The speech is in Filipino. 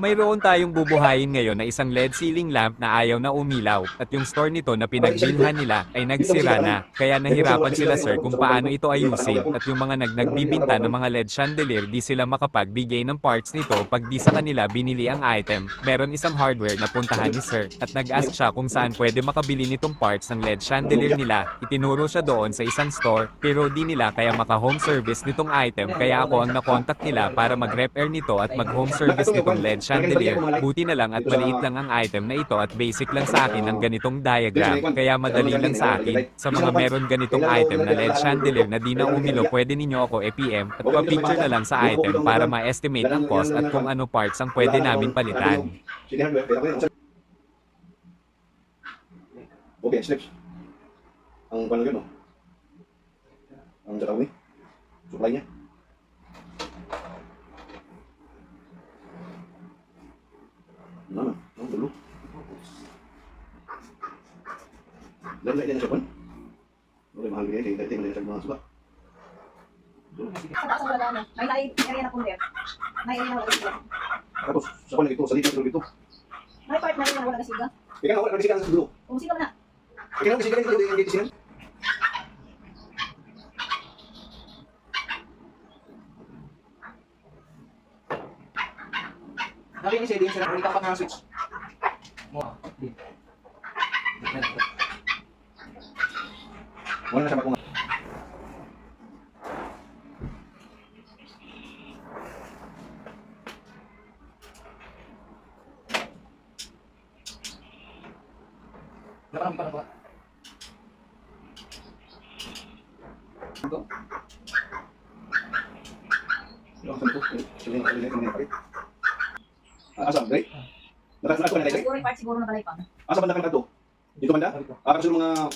Mayroon tayong bubuhayin ngayon na isang LED ceiling lamp na ayaw na umilaw at yung store nito na pinagbilhan nila ay nagsira na. Kaya nahirapan sila sir kung paano ito ayusin at yung mga nag nagbibinta ng mga LED chandelier di sila makapagbigay ng parts nito pag di sa kanila binili ang item. Meron isang hardware na puntahan ni sir at nag-ask siya kung saan pwede makabili nitong parts ng LED chandelier nila. Itinuro siya doon sa isang store pero di nila kaya maka-home service nitong item kaya ako ang nakontak nila para mag-repair nito at mag-home service nitong LED chandelier. Buti na lang at maliit lang ang item na ito at basic lang sa akin ang ganitong diagram kaya madali lang sa akin. Sa mga meron ganitong item na LED chandelier na di na umilo pwede ninyo ako e-PM at pa-picture na lang sa item para ma-estimate ang cost at kung ano parts ang pwede namin palitan. Okay, slips. Ang paano yun, no? Ang sa tawag ni? Supply niya. Ano na? Ang dulo. Dahil na na siya pan? Okay, mahal bigay. Kaya tayo sa mga suba. Sa wala na. May nai area na punder. May area na wala siga. Tapos, sa pan ito, sa dito, sa dito. May part na rin na wala na siga. Ika na, wala nagsikan sa dulo. Kung siga na. Ika na, nagsikan sa dulo. Ika na, nagsikan. Narinig siya din sila, ulit pa nga switch. Mo. Di. Wala na siya makunga. Naparami pa na ba? Ito? Yung sa ito, sila yung sila yung kapit. Ah, asa, right? Nakas na ako na Siguro yung part siguro na balay pa. Asa banda kan kadto? Dito banda? Ah, kasi mga